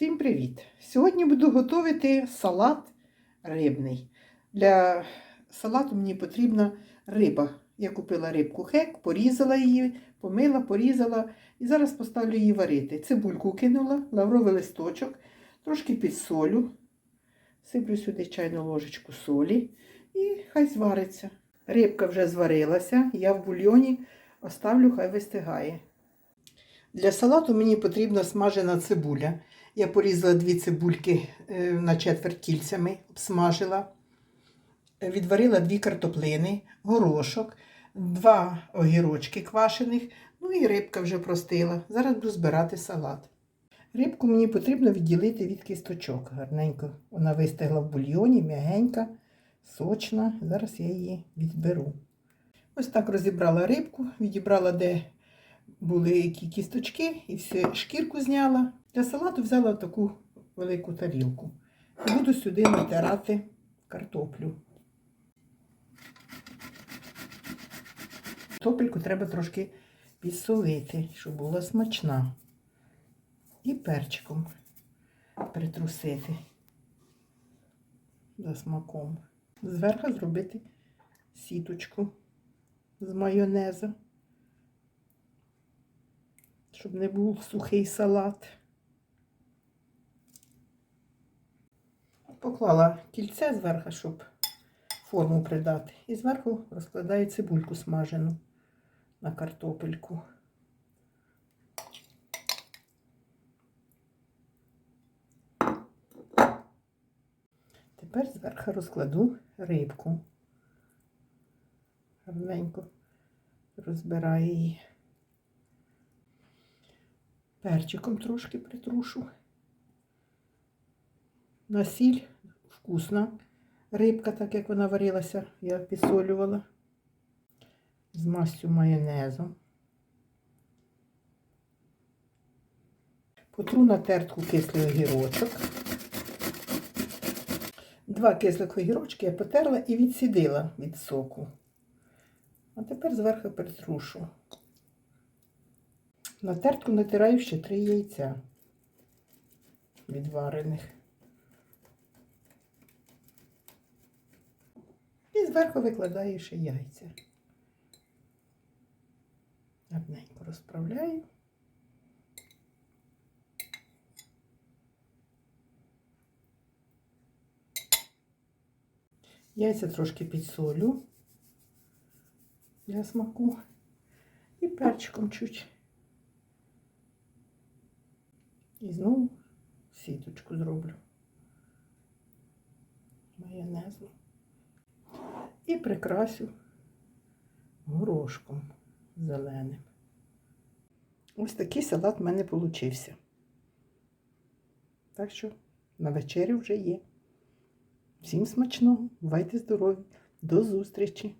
Всім привіт! Сьогодні буду готувати салат рибний. Для салату мені потрібна риба. Я купила рибку хек, порізала її, помила, порізала і зараз поставлю її варити. Цибульку кинула, лавровий листочок, трошки підсолю, сиплю сюди чайну ложечку солі і хай звариться. Рибка вже зварилася, я в бульйоні оставлю, хай вистигає. Для салату мені потрібна смажена цибуля. Я порізала дві цибульки е, на четверть кільцями, обсмажила. Е, Відварила дві картоплини, горошок, два огірочки квашених, ну і рибка вже простила. Зараз буду збирати салат. Рибку мені потрібно відділити від кісточок. Гарненько вона вистигла в бульйоні, м'ягенька, сочна. Зараз я її відберу. Ось так розібрала рибку, відібрала, де були які кісточки, і всю шкірку зняла. Для салату взяла таку велику тарілку. Буду сюди натирати картоплю. Картопельку треба трошки підсолити, щоб була смачна. І перчиком притрусити за смаком. Зверху зробити сіточку з майонезу щоб не був сухий салат. Поклала кільце зверху, щоб форму придати. І зверху розкладаю цибульку смажену на картопельку. Тепер зверху розкладу рибку. Гарненько розбираю її. Перчиком трошки притрушу. На сіль вкусна рибка, так як вона варилася, я підсолювала. З мастю майонезом. Потру на тертку кислий огірочок. Два кислих огірочки я потерла і відсідила від соку. А тепер зверху притрушу. На тертку натираю ще три яйця відварених. Зверху викладаю ще яйця. Гарненько розправляю. Яйця трошки підсолю для смаку і перчиком чуть. І знову сіточку зроблю майонезу. І прикрасю горошком зеленим. Ось такий салат в мене получився. Так що на вечерю вже є. Всім смачного, бувайте здорові, до зустрічі!